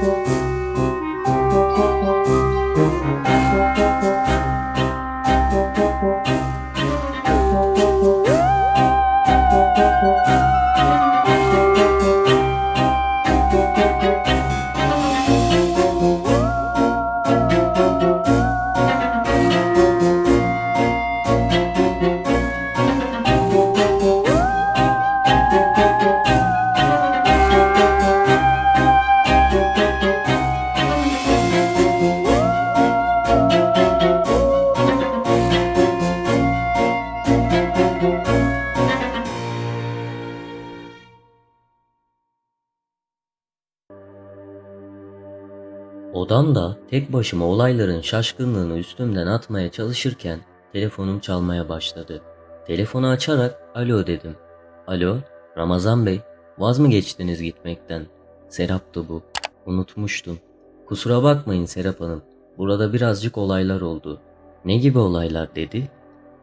Música Odamda tek başıma olayların şaşkınlığını üstümden atmaya çalışırken telefonum çalmaya başladı. Telefonu açarak alo dedim. Alo, Ramazan Bey, vaz mı geçtiniz gitmekten? Serap'tı bu. Unutmuştum. Kusura bakmayın Serap Hanım. Burada birazcık olaylar oldu. Ne gibi olaylar dedi?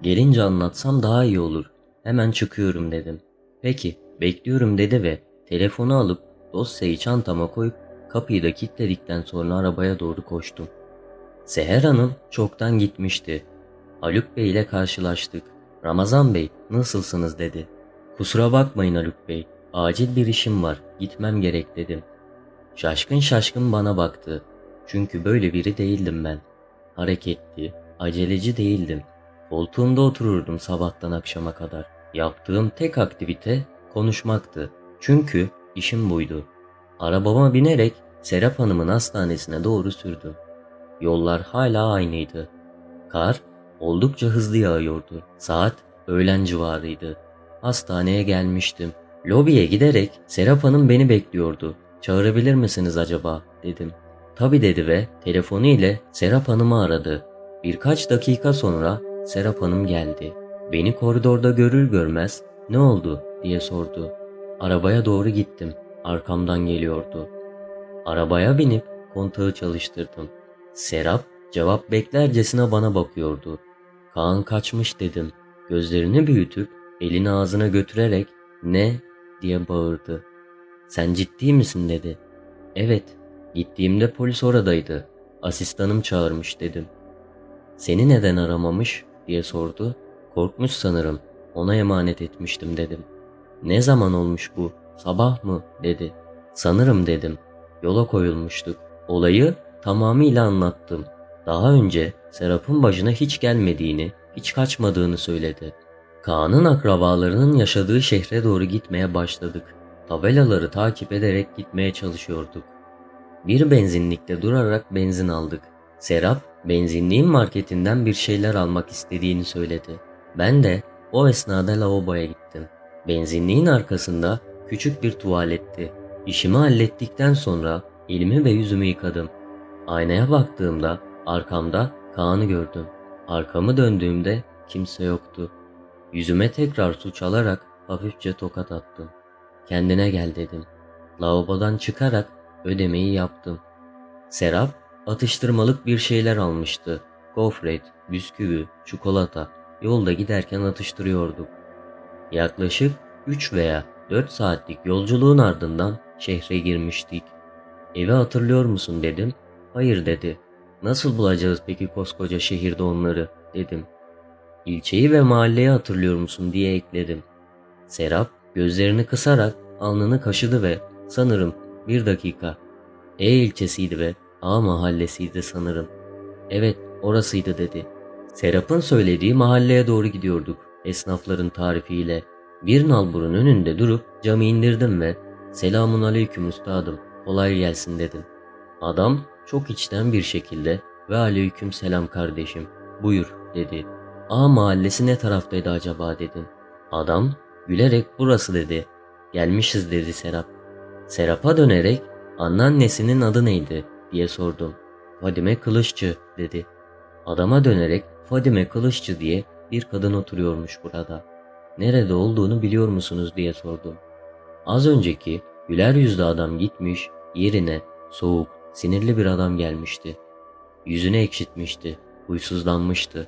Gelince anlatsam daha iyi olur. Hemen çıkıyorum dedim. Peki, bekliyorum dedi ve telefonu alıp dosyayı çantama koyup kapıyı da kilitledikten sonra arabaya doğru koştum. Seher Hanım çoktan gitmişti. Haluk Bey ile karşılaştık. Ramazan Bey nasılsınız dedi. Kusura bakmayın Haluk Bey. Acil bir işim var. Gitmem gerek dedim. Şaşkın şaşkın bana baktı. Çünkü böyle biri değildim ben. Hareketli, aceleci değildim. Koltuğumda otururdum sabahtan akşama kadar. Yaptığım tek aktivite konuşmaktı. Çünkü işim buydu. Arabama binerek Serap Hanım'ın hastanesine doğru sürdüm. Yollar hala aynıydı. Kar oldukça hızlı yağıyordu. Saat öğlen civarıydı. Hastaneye gelmiştim. Lobiye giderek Serap Hanım beni bekliyordu. Çağırabilir misiniz acaba dedim. Tabi dedi ve telefonu ile Serap Hanım'ı aradı. Birkaç dakika sonra Serap Hanım geldi. Beni koridorda görür görmez ne oldu diye sordu. Arabaya doğru gittim. Arkamdan geliyordu. Arabaya binip kontağı çalıştırdım. Serap cevap beklercesine bana bakıyordu. Kaan kaçmış dedim. Gözlerini büyütüp elini ağzına götürerek ne diye bağırdı. Sen ciddi misin dedi. Evet gittiğimde polis oradaydı. Asistanım çağırmış dedim. Seni neden aramamış diye sordu. Korkmuş sanırım. Ona emanet etmiştim dedim. Ne zaman olmuş bu? Sabah mı? dedi. Sanırım dedim. Yola koyulmuştuk. Olayı tamamıyla anlattım. Daha önce Serap'ın başına hiç gelmediğini, hiç kaçmadığını söyledi. Kaan'ın akrabalarının yaşadığı şehre doğru gitmeye başladık. Tabelaları takip ederek gitmeye çalışıyorduk. Bir benzinlikte durarak benzin aldık. Serap, benzinliğin marketinden bir şeyler almak istediğini söyledi. Ben de o esnada lavaboya gittim. Benzinliğin arkasında küçük bir tuvaletti. İşimi hallettikten sonra elimi ve yüzümü yıkadım. Aynaya baktığımda arkamda Kaan'ı gördüm. Arkamı döndüğümde kimse yoktu. Yüzüme tekrar su çalarak hafifçe tokat attım. Kendine gel dedim. Lavabodan çıkarak ödemeyi yaptım. Serap atıştırmalık bir şeyler almıştı. Gofret, bisküvi, çikolata. Yolda giderken atıştırıyorduk. Yaklaşık 3 veya 4 saatlik yolculuğun ardından şehre girmiştik. Evi hatırlıyor musun dedim. Hayır dedi. Nasıl bulacağız peki koskoca şehirde onları dedim. İlçeyi ve mahalleyi hatırlıyor musun diye ekledim. Serap gözlerini kısarak alnını kaşıdı ve sanırım bir dakika. E ilçesiydi ve A mahallesiydi sanırım. Evet orasıydı dedi. Serap'ın söylediği mahalleye doğru gidiyorduk esnafların tarifiyle. Bir nalburun önünde durup camı indirdim ve selamun aleyküm üstadım kolay gelsin dedim. Adam çok içten bir şekilde ve aleyküm selam kardeşim buyur dedi. A mahallesi ne taraftaydı acaba dedim. Adam gülerek burası dedi. Gelmişiz dedi Serap. Serap'a dönerek anneannesinin adı neydi diye sordum. Fadime Kılıççı dedi. Adama dönerek Fadime Kılıççı diye bir kadın oturuyormuş burada. Nerede olduğunu biliyor musunuz diye sordum. Az önceki güler yüzlü adam gitmiş, yerine soğuk, sinirli bir adam gelmişti. Yüzünü ekşitmişti, huysuzlanmıştı.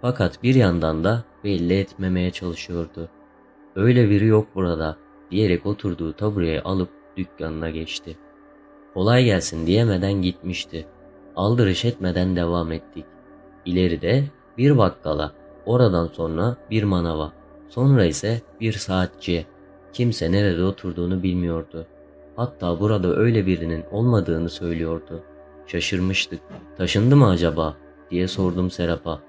Fakat bir yandan da belli etmemeye çalışıyordu. Öyle biri yok burada diyerek oturduğu tabureyi alıp dükkanına geçti. kolay gelsin diyemeden gitmişti. Aldırış etmeden devam ettik. İleride bir bakkala, oradan sonra bir manava, sonra ise bir saatçiye. Kimse nerede oturduğunu bilmiyordu. Hatta burada öyle birinin olmadığını söylüyordu. Şaşırmıştık. Taşındı mı acaba diye sordum Serap'a.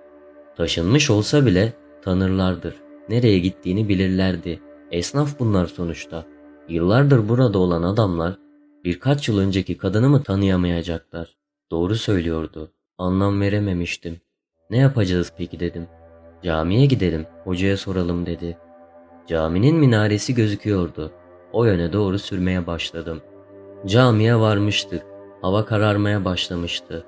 Taşınmış olsa bile tanırlardır. Nereye gittiğini bilirlerdi. Esnaf bunlar sonuçta. Yıllardır burada olan adamlar birkaç yıl önceki kadını mı tanıyamayacaklar? Doğru söylüyordu. Anlam verememiştim. Ne yapacağız peki dedim. Camiye gidelim, hocaya soralım dedi. Caminin minaresi gözüküyordu. O yöne doğru sürmeye başladım. Camiye varmıştık. Hava kararmaya başlamıştı.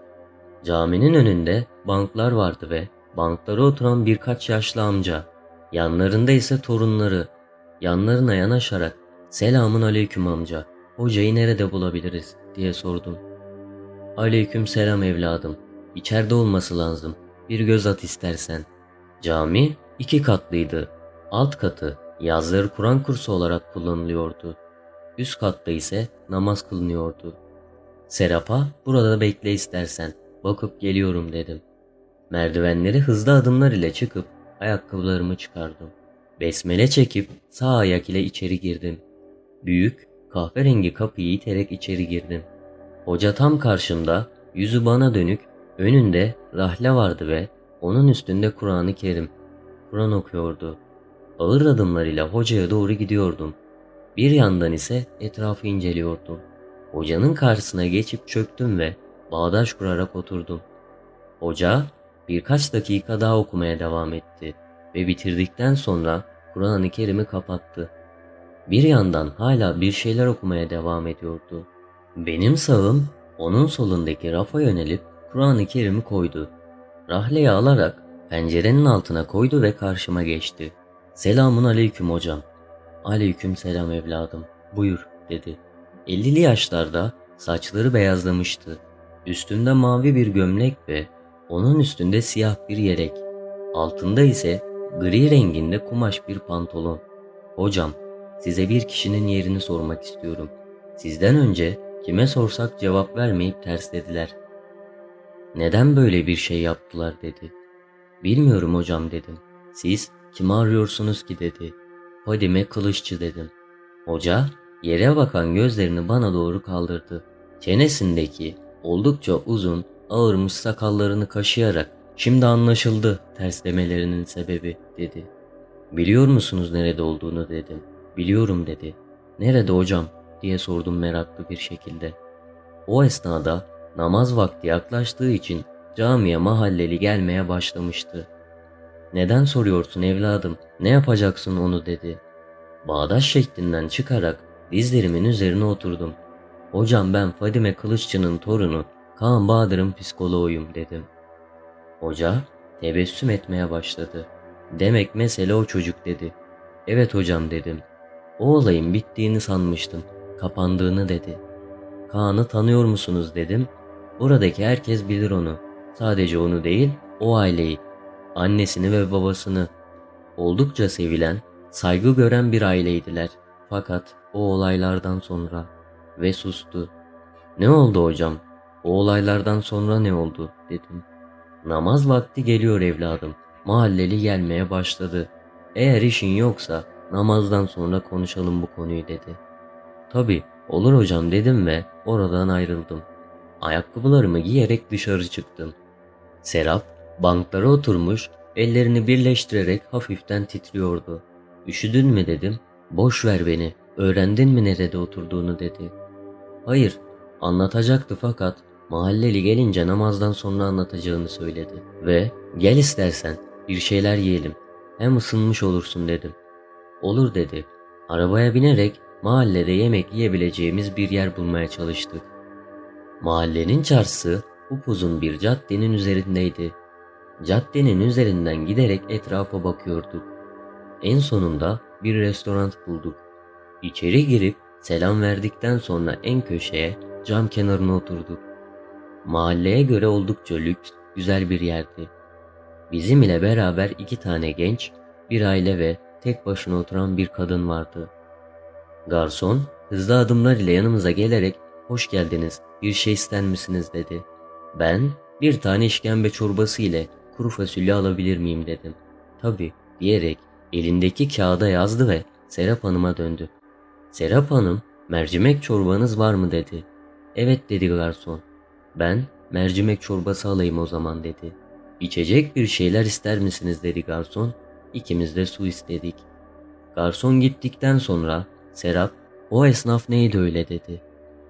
Caminin önünde banklar vardı ve banklara oturan birkaç yaşlı amca. Yanlarında ise torunları. Yanlarına yanaşarak selamun aleyküm amca. Hocayı nerede bulabiliriz diye sordum. Aleyküm selam evladım. İçeride olması lazım. Bir göz at istersen. Cami iki katlıydı. Alt katı yazları Kur'an kursu olarak kullanılıyordu. Üst katta ise namaz kılınıyordu. Serap'a burada bekle istersen. Bakıp geliyorum dedim. Merdivenleri hızlı adımlar ile çıkıp ayakkabılarımı çıkardım. Besmele çekip sağ ayak ile içeri girdim. Büyük kahverengi kapıyı iterek içeri girdim. Hoca tam karşımda, yüzü bana dönük, önünde rahle vardı ve onun üstünde Kur'an-ı Kerim. Kur'an okuyordu. Ağır adımlarıyla hocaya doğru gidiyordum. Bir yandan ise etrafı inceliyordum. Hocanın karşısına geçip çöktüm ve bağdaş kurarak oturdum. Hoca birkaç dakika daha okumaya devam etti ve bitirdikten sonra Kur'an-ı Kerim'i kapattı. Bir yandan hala bir şeyler okumaya devam ediyordu. Benim sağım onun solundaki rafa yönelip Kur'an-ı Kerim'i koydu. Rahleyi alarak pencerenin altına koydu ve karşıma geçti. Selamun aleyküm hocam. Aleyküm selam evladım. Buyur dedi. 50'li yaşlarda saçları beyazlamıştı. Üstünde mavi bir gömlek ve onun üstünde siyah bir yelek. Altında ise gri renginde kumaş bir pantolon. Hocam, size bir kişinin yerini sormak istiyorum. Sizden önce kime sorsak cevap vermeyip terslediler. Neden böyle bir şey yaptılar dedi. Bilmiyorum hocam dedim. Siz kimi arıyorsunuz ki dedi. Fadime Kılıççı dedim. Hoca yere bakan gözlerini bana doğru kaldırdı. Çenesindeki oldukça uzun ağırmış sakallarını kaşıyarak şimdi anlaşıldı terslemelerinin sebebi dedi. Biliyor musunuz nerede olduğunu dedim. Biliyorum dedi. Nerede hocam diye sordum meraklı bir şekilde. O esnada namaz vakti yaklaştığı için camiye mahalleli gelmeye başlamıştı. Neden soruyorsun evladım? Ne yapacaksın onu dedi. Bağdaş şeklinden çıkarak dizlerimin üzerine oturdum. Hocam ben Fadime Kılıççı'nın torunu Kaan Bahadır'ın psikoloğuyum dedim. Hoca tebessüm etmeye başladı. Demek mesele o çocuk dedi. Evet hocam dedim. O olayın bittiğini sanmıştım. Kapandığını dedi. Kaan'ı tanıyor musunuz dedim. Buradaki herkes bilir onu. Sadece onu değil, o aileyi. Annesini ve babasını. Oldukça sevilen, saygı gören bir aileydiler. Fakat o olaylardan sonra ve sustu. Ne oldu hocam? O olaylardan sonra ne oldu dedim. Namaz vakti geliyor evladım. Mahalleli gelmeye başladı. Eğer işin yoksa namazdan sonra konuşalım bu konuyu dedi. Tabi olur hocam dedim ve oradan ayrıldım. Ayakkabılarımı giyerek dışarı çıktım. Serap banklara oturmuş ellerini birleştirerek hafiften titriyordu. Üşüdün mü dedim. Boş ver beni. Öğrendin mi nerede oturduğunu dedi. Hayır anlatacaktı fakat mahalleli gelince namazdan sonra anlatacağını söyledi. Ve gel istersen bir şeyler yiyelim. Hem ısınmış olursun dedim. Olur dedi. Arabaya binerek mahallede yemek yiyebileceğimiz bir yer bulmaya çalıştık. Mahallenin çarşısı upuzun bir caddenin üzerindeydi. Caddenin üzerinden giderek etrafa bakıyorduk. En sonunda bir restoran bulduk. İçeri girip selam verdikten sonra en köşeye cam kenarına oturduk. Mahalleye göre oldukça lüks, güzel bir yerdi. Bizim ile beraber iki tane genç, bir aile ve tek başına oturan bir kadın vardı. Garson hızlı adımlar ile yanımıza gelerek Hoş geldiniz. Bir şey ister misiniz dedi. Ben bir tane işkembe çorbası ile kuru fasulye alabilir miyim dedim. Tabii diyerek elindeki kağıda yazdı ve Serap Hanım'a döndü. Serap Hanım mercimek çorbanız var mı dedi. Evet dedi garson. Ben mercimek çorbası alayım o zaman dedi. İçecek bir şeyler ister misiniz dedi garson. İkimiz de su istedik. Garson gittikten sonra Serap o esnaf neydi öyle dedi.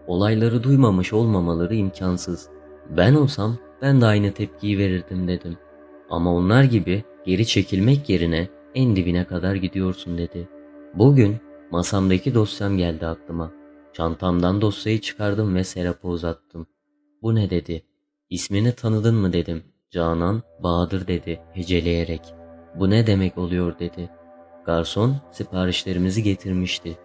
Olayları duymamış olmamaları imkansız. Ben olsam ben de aynı tepkiyi verirdim dedim. Ama onlar gibi geri çekilmek yerine en dibine kadar gidiyorsun dedi. Bugün masamdaki dosyam geldi aklıma. Çantamdan dosyayı çıkardım ve Serap'a uzattım. Bu ne dedi. İsmini tanıdın mı dedim. Canan Bahadır dedi heceleyerek. Bu ne demek oluyor dedi. Garson siparişlerimizi getirmişti.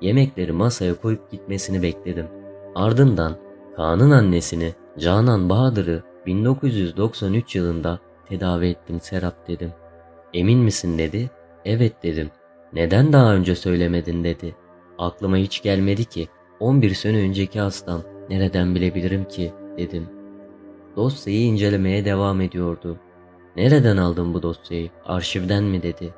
Yemekleri masaya koyup gitmesini bekledim. Ardından Kaan'ın annesini Canan Bahadır'ı 1993 yılında tedavi ettim Serap dedim. Emin misin dedi. Evet dedim. Neden daha önce söylemedin dedi. Aklıma hiç gelmedi ki 11 sene önceki hastam nereden bilebilirim ki dedim. Dosyayı incelemeye devam ediyordu. Nereden aldın bu dosyayı? Arşivden mi dedi.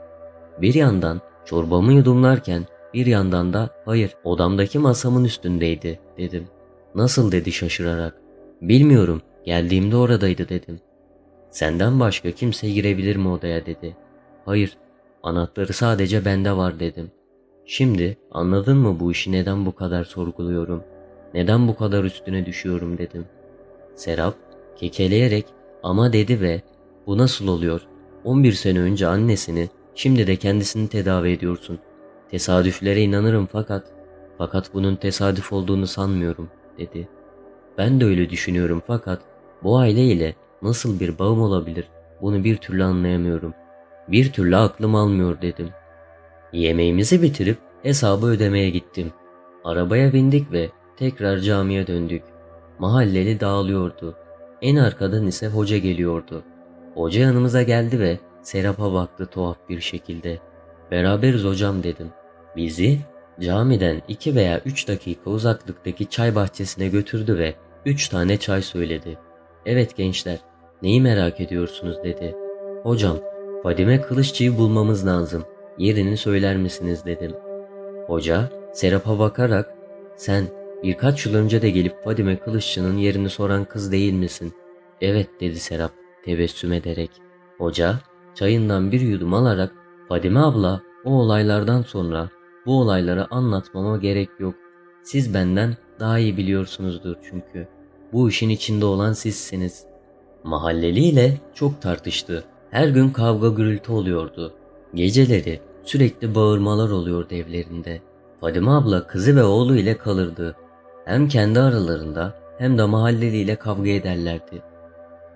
Bir yandan çorbamı yudumlarken bir yandan da hayır odamdaki masamın üstündeydi dedim. Nasıl dedi şaşırarak. Bilmiyorum geldiğimde oradaydı dedim. Senden başka kimse girebilir mi odaya dedi. Hayır anahtarı sadece bende var dedim. Şimdi anladın mı bu işi neden bu kadar sorguluyorum? Neden bu kadar üstüne düşüyorum dedim. Serap kekeleyerek ama dedi ve bu nasıl oluyor? 11 sene önce annesini şimdi de kendisini tedavi ediyorsun. Tesadüflere inanırım fakat fakat bunun tesadüf olduğunu sanmıyorum dedi. Ben de öyle düşünüyorum fakat bu aile ile nasıl bir bağım olabilir bunu bir türlü anlayamıyorum. Bir türlü aklım almıyor dedim. Yemeğimizi bitirip hesabı ödemeye gittim. Arabaya bindik ve tekrar camiye döndük. Mahalleli dağılıyordu. En arkadan ise hoca geliyordu. Hoca yanımıza geldi ve Serap'a baktı tuhaf bir şekilde. Beraberiz hocam dedim. Bizi camiden iki veya üç dakika uzaklıktaki çay bahçesine götürdü ve üç tane çay söyledi. Evet gençler, neyi merak ediyorsunuz dedi. Hocam, Fadime Kılıççı'yı bulmamız lazım. Yerini söyler misiniz dedim. Hoca Serap'a bakarak sen birkaç yıl önce de gelip Fadime Kılıççı'nın yerini soran kız değil misin? Evet dedi Serap tebessüm ederek. Hoca çayından bir yudum alarak Fadime abla o olaylardan sonra bu olayları anlatmama gerek yok. Siz benden daha iyi biliyorsunuzdur çünkü. Bu işin içinde olan sizsiniz. Mahalleliyle çok tartıştı. Her gün kavga gürültü oluyordu. Geceleri sürekli bağırmalar oluyordu evlerinde. Fadime abla kızı ve oğlu ile kalırdı. Hem kendi aralarında hem de mahalleliyle kavga ederlerdi.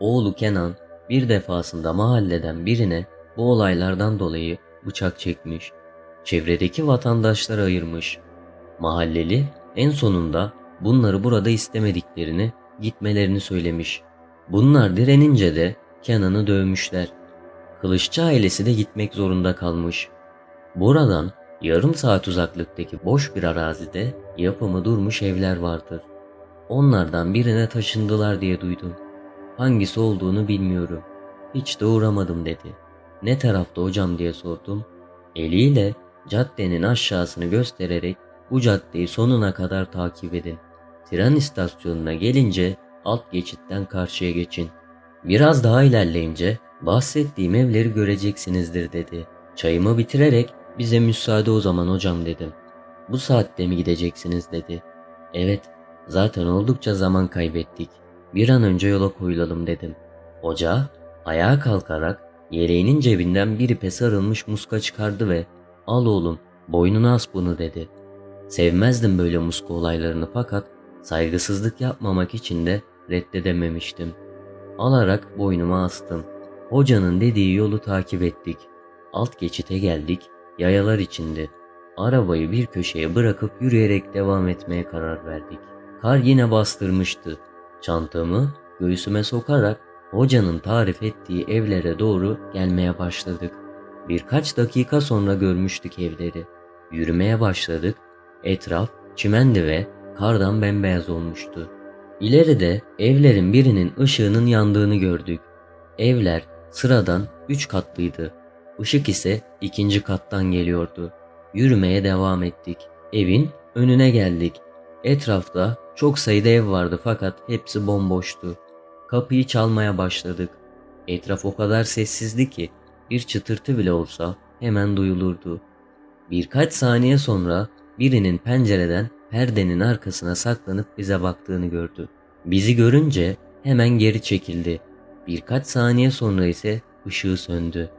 Oğlu Kenan bir defasında mahalleden birine bu olaylardan dolayı bıçak çekmiş. Çevredeki vatandaşları ayırmış. Mahalleli en sonunda bunları burada istemediklerini, gitmelerini söylemiş. Bunlar direnince de Kenan'ı dövmüşler. Kılıççı ailesi de gitmek zorunda kalmış. Buradan yarım saat uzaklıktaki boş bir arazide yapımı durmuş evler vardır. Onlardan birine taşındılar diye duydum. Hangisi olduğunu bilmiyorum. Hiç de uğramadım dedi. Ne tarafta hocam diye sordum. Eliyle caddenin aşağısını göstererek bu caddeyi sonuna kadar takip edin. Tren istasyonuna gelince alt geçitten karşıya geçin. Biraz daha ilerleyince bahsettiğim evleri göreceksinizdir dedi. Çayımı bitirerek bize müsaade o zaman hocam dedim. Bu saatte mi gideceksiniz dedi. Evet zaten oldukça zaman kaybettik. Bir an önce yola koyulalım dedim. Hoca ayağa kalkarak yeleğinin cebinden bir ipe sarılmış muska çıkardı ve al oğlum boynuna as bunu dedi. Sevmezdim böyle muska olaylarını fakat saygısızlık yapmamak için de reddedememiştim. Alarak boynuma astım. Hocanın dediği yolu takip ettik. Alt geçite geldik, yayalar içinde. Arabayı bir köşeye bırakıp yürüyerek devam etmeye karar verdik. Kar yine bastırmıştı. Çantamı göğsüme sokarak hocanın tarif ettiği evlere doğru gelmeye başladık. Birkaç dakika sonra görmüştük evleri. Yürümeye başladık. Etraf çimendi ve kardan bembeyaz olmuştu. İleride evlerin birinin ışığının yandığını gördük. Evler sıradan üç katlıydı. Işık ise ikinci kattan geliyordu. Yürümeye devam ettik. Evin önüne geldik. Etrafta çok sayıda ev vardı fakat hepsi bomboştu. Kapıyı çalmaya başladık. Etraf o kadar sessizdi ki bir çıtırtı bile olsa hemen duyulurdu. Birkaç saniye sonra birinin pencereden perdenin arkasına saklanıp bize baktığını gördü. Bizi görünce hemen geri çekildi. Birkaç saniye sonra ise ışığı söndü.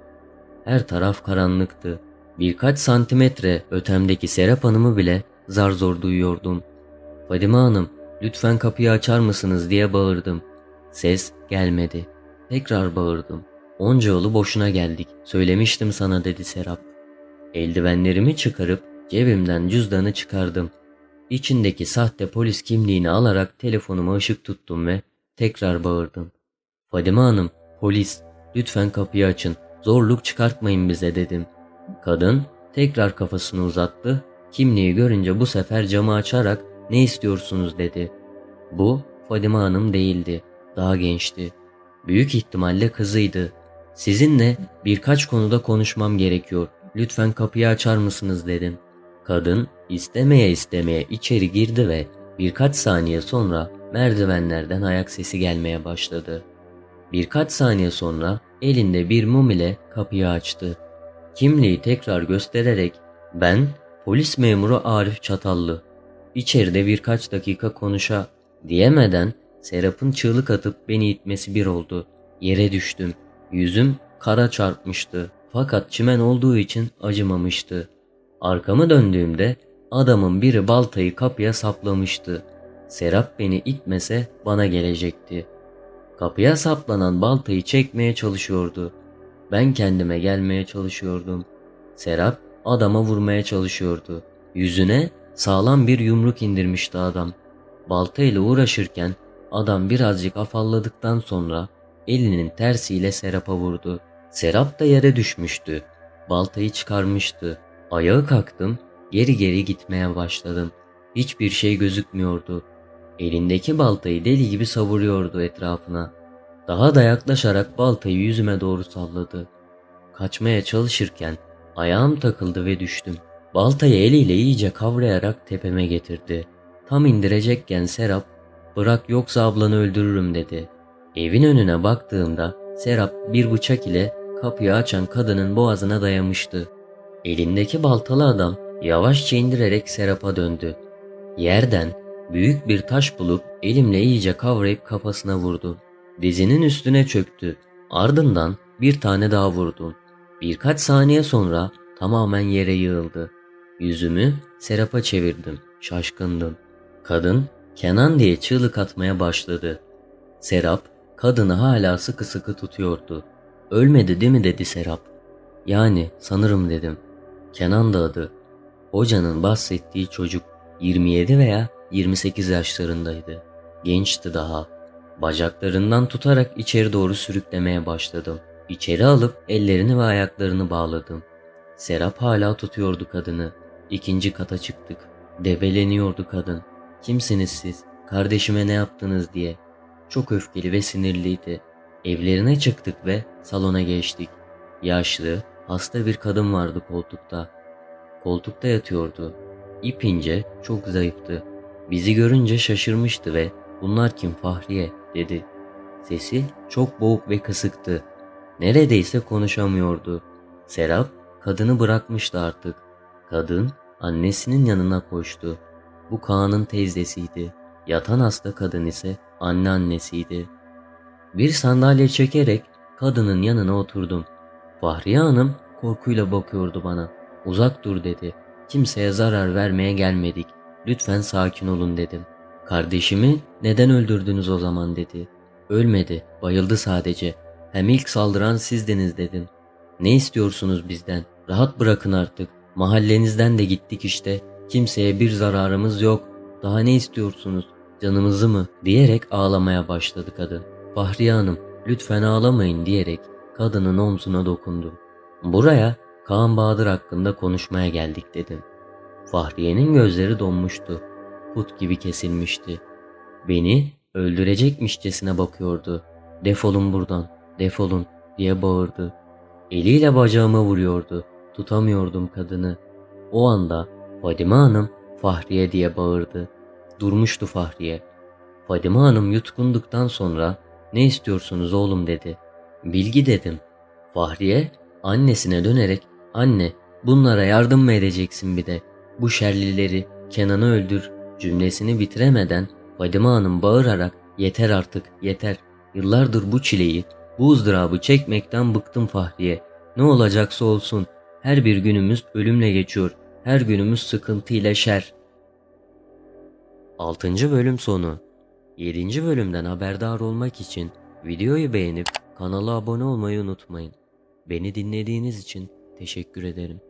Her taraf karanlıktı. Birkaç santimetre ötemdeki Serap Hanım'ı bile zar zor duyuyordum. Fadime Hanım, lütfen kapıyı açar mısınız diye bağırdım. Ses gelmedi. Tekrar bağırdım. Onca yolu boşuna geldik. Söylemiştim sana dedi Serap. Eldivenlerimi çıkarıp cebimden cüzdanı çıkardım. İçindeki sahte polis kimliğini alarak telefonuma ışık tuttum ve tekrar bağırdım. Fadime Hanım, polis, lütfen kapıyı açın. Zorluk çıkartmayın bize dedim. Kadın tekrar kafasını uzattı. Kimliği görünce bu sefer camı açarak ne istiyorsunuz dedi. Bu Fadime Hanım değildi. Daha gençti. Büyük ihtimalle kızıydı. Sizinle birkaç konuda konuşmam gerekiyor. Lütfen kapıyı açar mısınız dedim. Kadın istemeye istemeye içeri girdi ve birkaç saniye sonra merdivenlerden ayak sesi gelmeye başladı. Birkaç saniye sonra elinde bir mum ile kapıyı açtı. Kimliği tekrar göstererek ben polis memuru Arif Çatallı. İçeride birkaç dakika konuşa diyemeden Serap'ın çığlık atıp beni itmesi bir oldu. Yere düştüm. Yüzüm kara çarpmıştı. Fakat çimen olduğu için acımamıştı. Arkamı döndüğümde adamın biri baltayı kapıya saplamıştı. Serap beni itmese bana gelecekti. Kapıya saplanan baltayı çekmeye çalışıyordu. Ben kendime gelmeye çalışıyordum. Serap adama vurmaya çalışıyordu. Yüzüne sağlam bir yumruk indirmişti adam. Baltayla uğraşırken adam birazcık afalladıktan sonra elinin tersiyle Serap'a vurdu. Serap da yere düşmüştü. Baltayı çıkarmıştı. Ayağa kalktım, geri geri gitmeye başladım. Hiçbir şey gözükmüyordu. Elindeki baltayı deli gibi savuruyordu etrafına. Daha da yaklaşarak baltayı yüzüme doğru salladı. Kaçmaya çalışırken ayağım takıldı ve düştüm. Baltayı eliyle iyice kavrayarak tepeme getirdi. Tam indirecekken Serap, bırak yoksa ablanı öldürürüm dedi. Evin önüne baktığımda Serap bir bıçak ile kapıyı açan kadının boğazına dayamıştı. Elindeki baltalı adam yavaşça indirerek Serap'a döndü. Yerden büyük bir taş bulup elimle iyice kavrayıp kafasına vurdum. Dizinin üstüne çöktü. Ardından bir tane daha vurdum. Birkaç saniye sonra tamamen yere yığıldı. Yüzümü Serap'a çevirdim. Şaşkındım. Kadın Kenan diye çığlık atmaya başladı. Serap kadını hala sıkı sıkı tutuyordu. Ölmedi değil mi dedi Serap. Yani sanırım dedim. Kenan da adı. Hocanın bahsettiği çocuk 27 veya 28 yaşlarındaydı. Gençti daha. Bacaklarından tutarak içeri doğru sürüklemeye başladım. İçeri alıp ellerini ve ayaklarını bağladım. Serap hala tutuyordu kadını. İkinci kata çıktık. Debeleniyordu kadın. Kimsiniz siz? Kardeşime ne yaptınız diye. Çok öfkeli ve sinirliydi. Evlerine çıktık ve salona geçtik. Yaşlı, hasta bir kadın vardı koltukta. Koltukta yatıyordu. İp çok zayıftı. Bizi görünce şaşırmıştı ve bunlar kim Fahriye dedi. Sesi çok boğuk ve kısıktı. Neredeyse konuşamıyordu. Serap kadını bırakmıştı artık. Kadın annesinin yanına koştu. Bu Kaan'ın teyzesiydi. Yatan hasta kadın ise anneannesiydi. Bir sandalye çekerek kadının yanına oturdum. Fahriye Hanım korkuyla bakıyordu bana. Uzak dur dedi. Kimseye zarar vermeye gelmedik. Lütfen sakin olun dedim. Kardeşimi neden öldürdünüz o zaman dedi. Ölmedi, bayıldı sadece. Hem ilk saldıran sizdiniz dedim. Ne istiyorsunuz bizden? Rahat bırakın artık. Mahallenizden de gittik işte. Kimseye bir zararımız yok. Daha ne istiyorsunuz? Canımızı mı? diyerek ağlamaya başladı kadın. Fahriye Hanım lütfen ağlamayın diyerek kadının omzuna dokundum. Buraya Kaan Bahadır hakkında konuşmaya geldik dedim. Fahriye'nin gözleri donmuştu. put gibi kesilmişti. Beni öldürecekmişçesine bakıyordu. Defolun buradan, defolun diye bağırdı. Eliyle bacağıma vuruyordu. Tutamıyordum kadını. O anda Fadime Hanım Fahriye diye bağırdı. Durmuştu Fahriye. Fadime Hanım yutkunduktan sonra ne istiyorsunuz oğlum dedi. Bilgi dedim. Fahriye annesine dönerek anne bunlara yardım mı edeceksin bir de bu şerlileri Kenan'ı öldür cümlesini bitiremeden Fadime Hanım bağırarak yeter artık yeter yıllardır bu çileyi bu ızdırabı çekmekten bıktım Fahriye ne olacaksa olsun her bir günümüz ölümle geçiyor her günümüz sıkıntı ile şer. 6. bölüm sonu 7. bölümden haberdar olmak için videoyu beğenip kanala abone olmayı unutmayın. Beni dinlediğiniz için teşekkür ederim.